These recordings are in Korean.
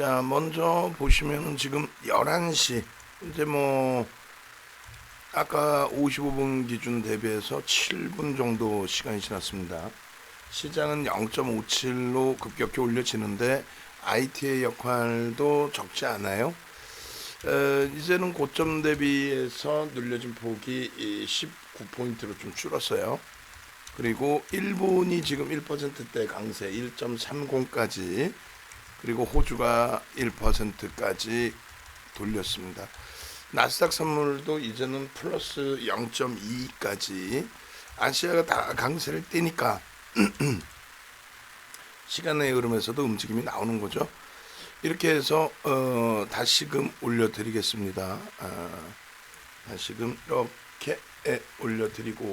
자, 먼저 보시면은 지금 11시 이제 뭐 아까 55분 기준 대비해서 7분 정도 시간이 지났습니다. 시장은 0.57로 급격히 올려지는데 IT의 역할도 적지 않아요. 에, 이제는 고점 대비해서 눌려진 폭이 19포인트로 좀 줄었어요. 그리고 일본이 지금 1%대 강세 1.30까지 그리고 호주가 1%까지 돌렸습니다. 나스닥 선물도 이제는 플러스 0.2까지 아시아가 다 강세를 띄니까 시간의 흐름에서도 움직임이 나오는 거죠. 이렇게 해서 어, 다시금 올려드리겠습니다. 아, 다시금 이렇게 에, 올려드리고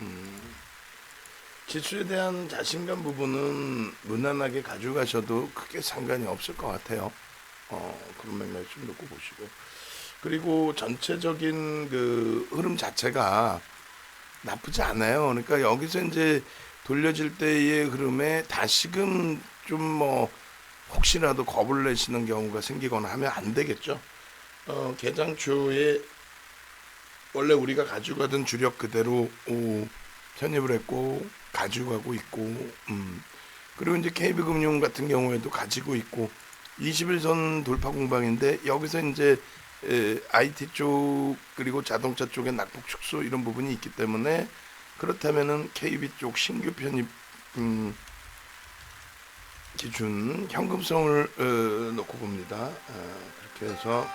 음, 지수에 대한 자신감 부분은 무난하게 가져가셔도 크게 상관이 없을 것 같아요. 어, 그런 맥락 좀 놓고 보시고 그리고 전체적인 그 흐름 자체가 나쁘지 않아요. 그러니까 여기서 이제 돌려질 때의 흐름에 다시금 좀 뭐 혹시라도 겁을 내시는 경우가 생기거나 하면 안 되겠죠. 어, 개장 초에 원래 우리가 가져가던 주력 그대로 오, 편입을 했고 가지고 가고 있고 음. 그리고 이제 KB금융 같은 경우에도 가지고 있고 21선 돌파 공방인데 여기서 이제 에, IT 쪽 그리고 자동차 쪽에 낙폭 축소 이런 부분이 있기 때문에 그렇다면은 KB 쪽 신규 편입 음, 기준 현금성을 어, 놓고 봅니다. 어, 그렇게 해서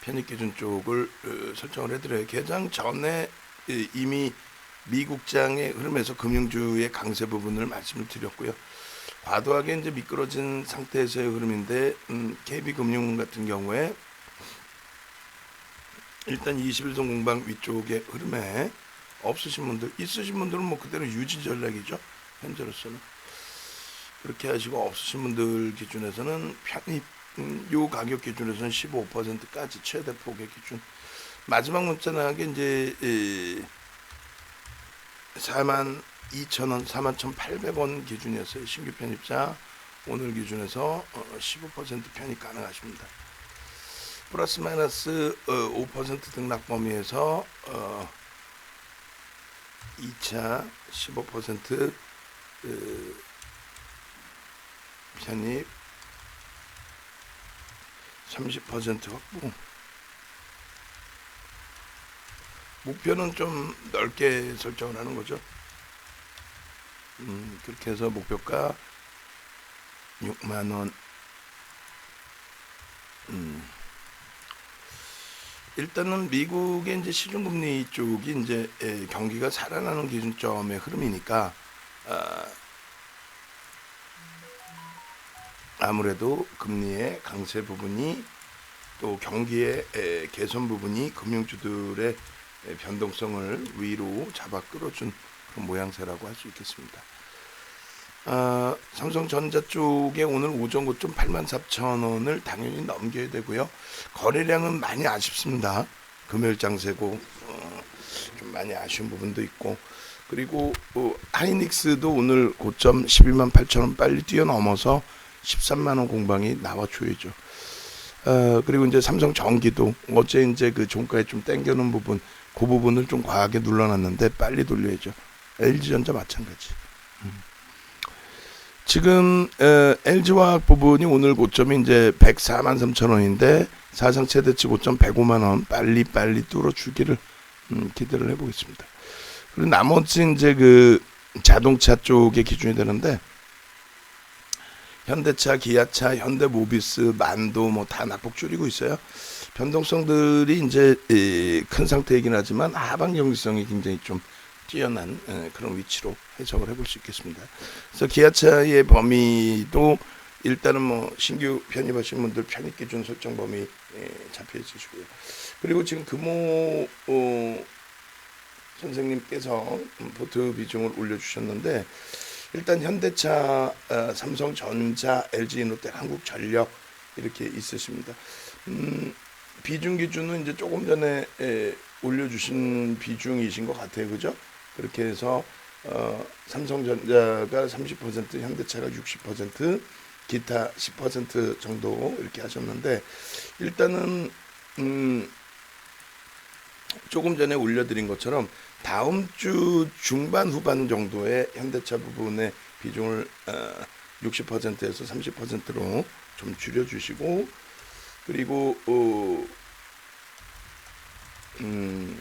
편입 기준 쪽을 어, 설정을 해드려요. 개장 전에 에, 이미 미국장의 흐름에서 금융주의 강세 부분을 말씀을 드렸고요. 과도하게 이제 미끄러진 상태에서의 흐름인데 음, KB금융 같은 경우에 일단 21선 공방 위쪽의 흐름에 없으신 분들 있으신 분들은 뭐 그대로 유지 전략이죠 현재로서는 그렇게 하시고 없으신 분들 기준에서는 편입 음, 요 가격 기준에서는 15%까지 최대 폭의 기준 마지막 문자 나게 이제 에, 4만 2천 원, 4만 1,800원 기준이었어요. 신규 편입자 오늘 기준에서 어, 15% 편입 가능하십니다. 플러스 마이너스 어, 5% 등락 범위에서 어, 2차 15% 그, 편입 30% 확보 목표는 좀 넓게 설정을 하는 거죠. 음, 그렇게 해서 목표가 6만 원. 음. 일단은 미국의 이제 시중금리 쪽이 이제 에, 경기가 살아나는 기준점의 흐름이니까 아, 아무래도 금리의 강세 부분이 또 경기의 에, 개선 부분이 금융주들의 에, 변동성을 위로 잡아 끌어준 그런 모양새라고 할 수 있겠습니다. 아, 삼성전자 쪽에 오늘 오전 고점 84,000원을 당연히 넘겨야 되고요. 거래량은 많이 아쉽습니다. 금요일 장세고 어, 좀 많이 아쉬운 부분도 있고 그리고 어, 하이닉스도 오늘 고점 12만 8천원 빨리 뛰어넘어서 13만 원 공방이 나와 줘야죠. 어, 그리고 이제 삼성 전기도 어제 이제 그 종가에 좀 땡겨놓은 부분 그 부분을 좀 과하게 눌러놨는데 빨리 돌려야죠. LG전자 마찬가지. 음. 지금 에, LG화학 부분이 오늘 고점이 이제 104만 3천 원인데 사상 최대치 고점 105만 원 빨리 빨리 뚫어주기를 음, 기대를 해보겠습니다. 그리고 나머지 이제 그 자동차 쪽의 기준이 되는데 현대차, 기아차, 현대모비스, 만도 뭐 다 낙폭 줄이고 있어요. 변동성들이 이제 에, 큰 상태이긴 하지만 하방 경직성이 굉장히 좀 뛰어난 에, 그런 위치로 해석을 해볼 수 있겠습니다. 그래서 기아차의 범위도 일단은 뭐 신규 편입하신 분들 편입 기준 설정 범위 에, 잡혀 있으시고요. 그리고 지금 금호 어, 선생님께서 음, 포트 비중을 올려주셨는데 일단 현대차, 어, 삼성전자, LG인롯데, 한국전력 이렇게 있으십니다. 음, 비중 기준은 이제 조금 전에 에, 올려주신 비중이신 것 같아요, 그죠? 그렇게 해서 어, 삼성전자가 30%, 현대차가 60%, 기타 10% 정도 이렇게 하셨는데 일단은 음 조금 전에 올려드린 것처럼 다음 주 중반 후반 정도에 현대차 부분의 비중을 어, 60%에서 30%로 좀 줄여주시고 그리고 어, 음,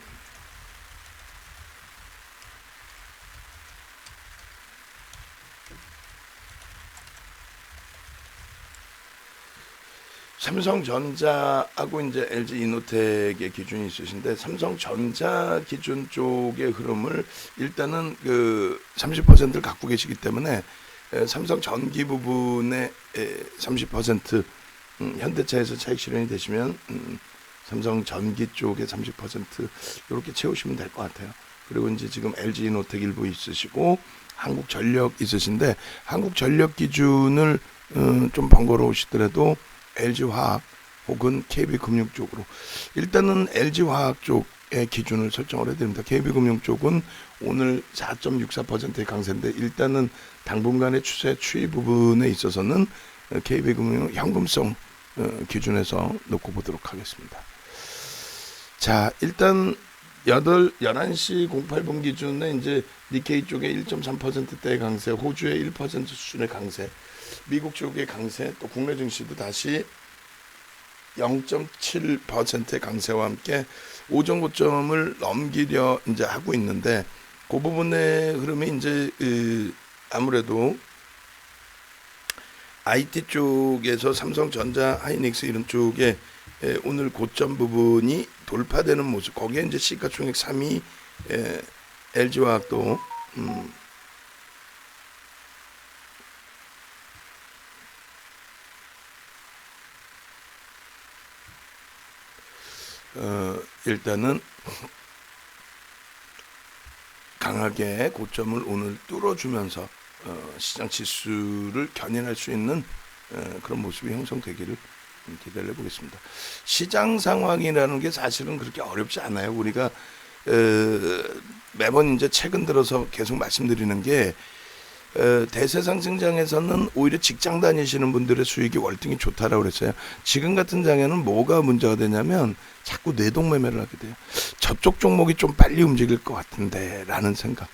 삼성전자하고 이제 LG 이노텍의 기준이 있으신데 삼성전자 기준 쪽의 흐름을 일단은 그 30%를 갖고 계시기 때문에 에, 삼성 전기 부분에 에, 30% 음, 현대차에서 차익 실현이 되시면 음, 삼성 전기 쪽에 30% 이렇게 채우시면 될 것 같아요. 그리고 이제 지금 LG 이노텍 일부 있으시고 한국 전력 있으신데 한국 전력 기준을 음, 좀 번거로우시더라도 LG화학 혹은 KB금융 쪽으로 일단은 LG화학 쪽의 기준을 설정을 해야 됩니다. KB금융 쪽은 오늘 4.64%의 강세인데 일단은 당분간의 추세 추이 부분에 있어서는 KB금융 현금성 어, 기준에서 놓고 보도록 하겠습니다. 자, 일단 8, 11시 08분 기준에 이제 니케이 쪽에 1.3%대의 강세, 호주의 1% 수준의 강세, 미국 쪽의 강세, 또 국내 증시도 다시 0.7%의 강세와 함께 오전 고점을 넘기려 이제 하고 있는데 그 부분의 흐름이 이제 그 아무래도 IT 쪽에서 삼성전자, 하이닉스 이런 쪽에 에, 오늘 고점 부분이 돌파되는 모습. 거기에 이제 시가총액 3위 에, LG화학도 음, 어, 일단은 강하게 고점을 오늘 뚫어주면서 어, 시장 지수를 견인할 수 있는 어, 그런 모습이 형성되기를 기대를 해보겠습니다. 시장 상황이라는 게 사실은 그렇게 어렵지 않아요. 우리가 어, 매번 이제 최근 들어서 계속 말씀드리는 게 어, 대세 상승장에서는 오히려 직장 다니시는 분들의 수익이 월등히 좋다라고 그랬어요. 지금 같은 장에는 뭐가 문제가 되냐면 자꾸 뇌동 매매를 하게 돼요. 저쪽 종목이 좀 빨리 움직일 것 같은데라는 생각.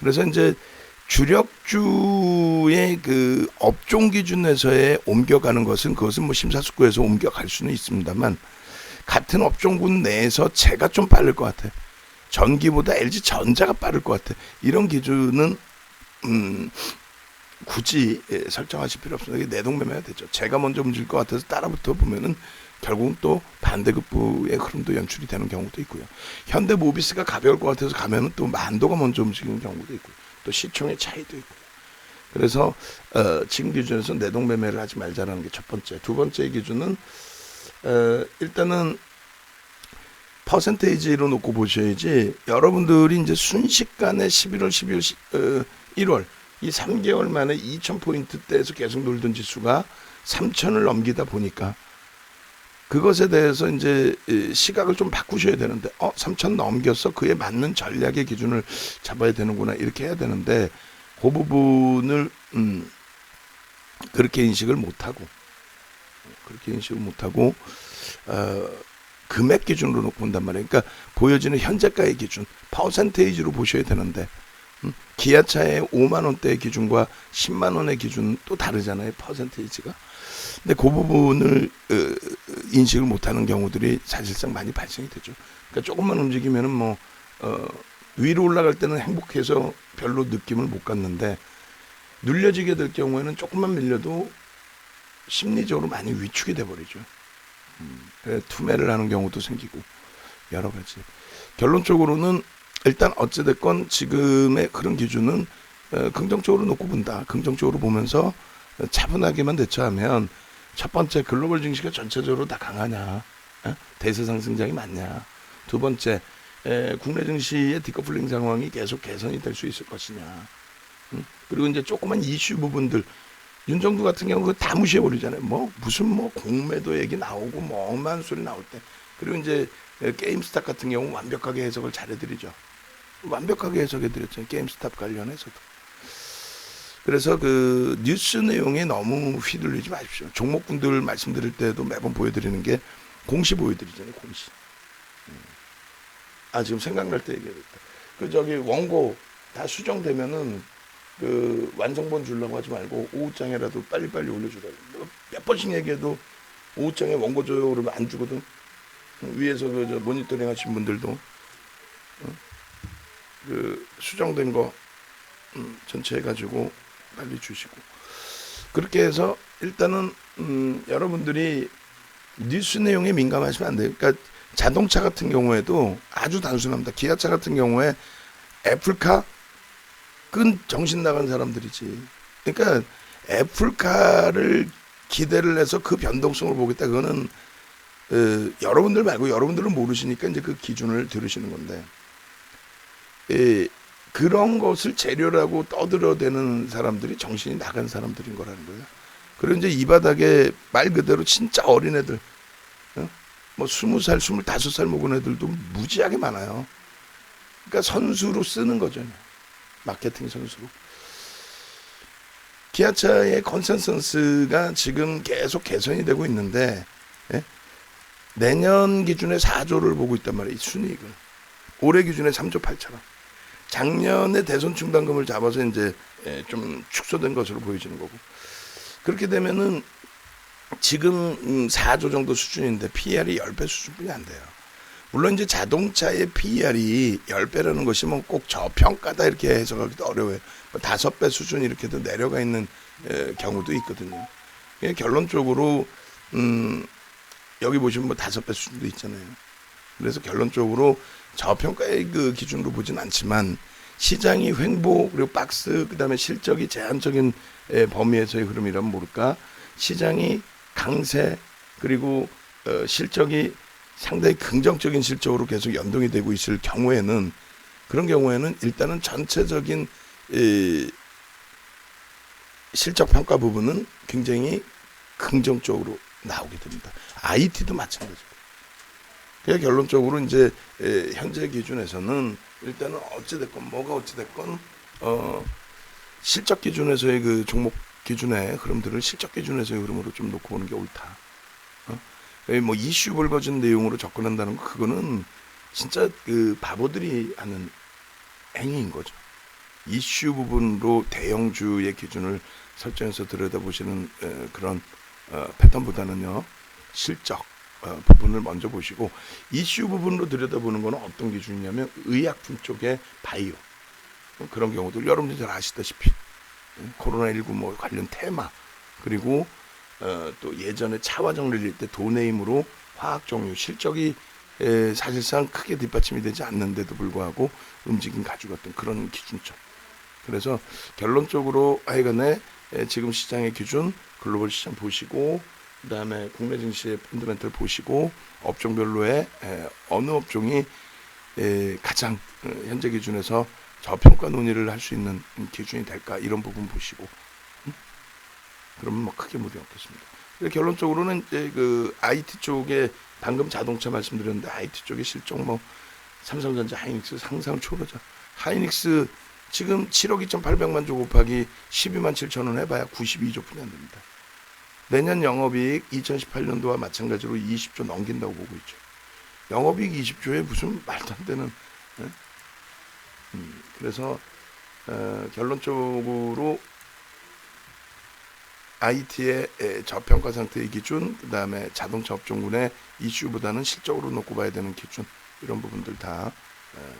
그래서 이제 주력주의 그 업종 기준에서의 옮겨가는 것은 그것은 뭐 심사숙고해서 옮겨갈 수는 있습니다만 같은 업종군 내에서 제가 좀 빠를 것 같아요. 전기보다 LG 전자가 빠를 것 같아. 이런 기준은 음, 굳이 예, 설정하실 필요 없습니다. 이게 내동매매가 되죠. 제가 먼저 움직일 것 같아서 따라붙어 보면은 결국은 또 반대급부의 흐름도 연출이 되는 경우도 있고요. 현대 모비스가 가벼울 것 같아서 가면은 또 만도가 먼저 움직이는 경우도 있고요. 또 시총의 차이도 있고요. 그래서 어, 지금 기준에서 내동매매를 하지 말자라는 게 첫 번째. 두 번째 기준은 어, 일단은 퍼센테이지로 놓고 보셔야지 여러분들이 이제 순식간에 11월, 12월, 어, 1월 이 3개월 만에 2,000포인트대에서 계속 놀던 지수가 3,000을 넘기다 보니까 그것에 대해서 이제 시각을 좀 바꾸셔야 되는데 어 3천 넘겼어 그에 맞는 전략의 기준을 잡아야 되는구나 이렇게 해야 되는데 그 부분을 음 그렇게 인식을 못하고 그렇게 인식을 못하고 어 금액 기준으로 놓고 본단 말이에요. 그러니까 보여지는 현재가의 기준 퍼센테이지로 보셔야 되는데 음, 기아차의 5만 원대 기준과 10만 원의 기준 또 다르잖아요. 퍼센테이지가. 근데 그 부분을 어, 인식을 못하는 경우들이 사실상 많이 발생이 되죠. 그러니까 조금만 움직이면은 뭐 어, 위로 올라갈 때는 행복해서 별로 느낌을 못 갖는데 눌려지게 될 경우에는 조금만 밀려도 심리적으로 많이 위축이 돼 버리죠. 음, 투매를 하는 경우도 생기고 여러 가지. 결론적으로는 일단 어찌됐건 지금의 그런 기준은 어, 긍정적으로 놓고 본다. 긍정적으로 보면서 차분하게만 대처하면 첫 번째 글로벌 증시가 전체적으로 다 강하냐, 에? 대세 상승장이 많냐. 두 번째 에, 국내 증시의 디커플링 상황이 계속 개선이 될 수 있을 것이냐. 음? 그리고 이제 조그만 이슈 부분들 윤정두 같은 경우 다 무시해 버리잖아요. 뭐 무슨 뭐 공매도 얘기 나오고 뭐 엄한 소리 나올 때 그리고 이제 게임스타 같은 경우 완벽하게 해석을 잘해드리죠. 완벽하게 해석해 드렸죠. 게임스탑 관련해서도. 그래서 그 뉴스 내용에 너무 휘둘리지 마십시오. 종목군들 말씀드릴 때도 매번 보여드리는 게 공시 보여드리잖아요. 공시. 음. 아 지금 생각날 때 얘기했다. 그 저기 원고 다 수정되면은 그 완성본 주려고 하지 말고 오후장에라도 빨리빨리 올려주라. 내가 몇 번씩 얘기해도 오후장에 원고 줘요 그러면 안 주거든. 위에서 그저 모니터링 하신 분들도 어? 그 수정된 거 음, 전체 해가지고 빨리 주시고 그렇게 해서 일단은 음, 여러분들이 뉴스 내용에 민감하시면 안 돼요. 그러니까 자동차 같은 경우에도 아주 단순합니다. 기아차 같은 경우에 애플카 끈 정신 나간 사람들이지. 그러니까 애플카를 기대를 해서 그 변동성을 보겠다. 그거는 어, 여러분들 말고 여러분들은 모르시니까 이제 그 기준을 들으시는 건데 에, 그런 것을 재료라고 떠들어대는 사람들이 정신이 나간 사람들인 거라는 거예요. 그리고 이제 이 바닥에 말 그대로 진짜 어린애들, 어? 뭐 스무 살, 스물다섯 살 먹은 애들도 무지하게 많아요. 그러니까 선수로 쓰는 거죠. 마케팅 선수로. 기아차의 컨센서스가 지금 계속 개선이 되고 있는데 예? 내년 기준에 4조를 보고 있단 말이에요. 이 순이익을. 올해 기준에 3조 8천원. 작년에 대손 충당금을 잡아서 이제 예, 좀 축소된 것으로 보여지는 거고. 그렇게 되면은 지금 음, 4조 정도 수준인데 PER이 10배 수준뿐이 안 돼요. 물론 이제 자동차의 PER이 10배라는 것이 뭐 꼭 저평가다 이렇게 해석하기도 어려워요. 뭐 5배 수준 이렇게도 내려가 있는 에, 경우도 있거든요. 예, 결론적으로 음, 여기 보시면 뭐 5배 수준도 있잖아요. 그래서 결론적으로 저평가의 그 기준으로 보진 않지만 시장이 횡보 그리고 박스 그다음에 실적이 제한적인 에, 범위에서의 흐름이라면 모를까 시장이 강세 그리고 어, 실적이 상당히 긍정적인 실적으로 계속 연동이 되고 있을 경우에는 그런 경우에는 일단은 전체적인 이 실적 평가 부분은 굉장히 긍정적으로 나오게 됩니다. IT도 마찬가지고. 그러니까 결론적으로 이제 에, 현재 기준에서는 일단은 어찌 됐건 뭐가 어찌 됐건 어 실적 기준에서의 그 종목 기준의 흐름들을 실적 기준에서의 흐름으로 좀 놓고 오는 게 옳다. 어? 뭐 이슈 불거진 내용으로 접근한다는 거 그거는 진짜 그 바보들이 하는 행위인 거죠. 이슈 부분으로 대형주의 기준을 설정해서 들여다보시는 에, 그런 어, 패턴보다는요 실적 어, 부분을 먼저 보시고 이슈 부분으로 들여다보는 거는 어떤 기준이냐면 의약품 쪽의 바이오. 어, 그런 경우들 여러분들 잘 아시다시피. 코로나19 뭐 관련 테마. 그리고 어, 또 예전에 차와 정리를 때 도네임으로 화학 종류 실적이 에, 사실상 크게 뒷받침이 되지 않는데도 불구하고 움직임 가지고 어떤 그런 기준점. 그래서 결론적으로 하여간에 에, 지금 시장의 기준 글로벌 시장 보시고 그다음에 국내 증시의 펀드멘털 보시고 업종별로의 에, 어느 업종이 에, 가장 어, 현재 기준에서 저평가 논의를 할 수 있는 기준이 될까 이런 부분 보시고 음? 그러면 뭐 크게 무리 없겠습니다. 결론적으로는 이제 그 IT 쪽에 방금 자동차 말씀드렸는데 IT 쪽의 실적 뭐 삼성전자, 하이닉스 상상 초보자. 하이닉스 지금 7억 2,800만 조 곱하기 12만 7천 원 해봐야 92조뿐이 안 됩니다. 내년 영업이익 2018년도와 마찬가지로 20조 넘긴다고 보고 있죠. 영업이익 20조에 무슨 말도 안 되는 예? 음, 그래서 어, 결론적으로 IT의 저평가 상태의 기준, 그 다음에 자동차 업종군의 이슈보다는 실적으로 놓고 봐야 되는 기준 이런 부분들 다 어,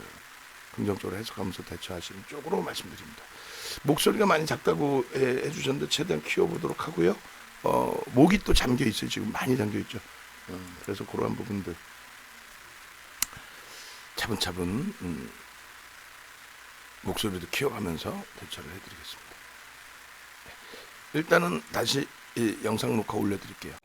긍정적으로 해석하면서 대처하시는 쪽으로 말씀드립니다. 목소리가 많이 작다고 해, 해주셨는데 최대한 키워보도록 하고요. 어, 목이 또 잠겨 있어요. 지금 많이 잠겨 있죠. 어, 그래서 그러한 부분들 차분차분 음, 목소리도 키워가면서 대처를 해드리겠습니다. 네. 일단은 다시 이 영상 녹화 올려드릴게요.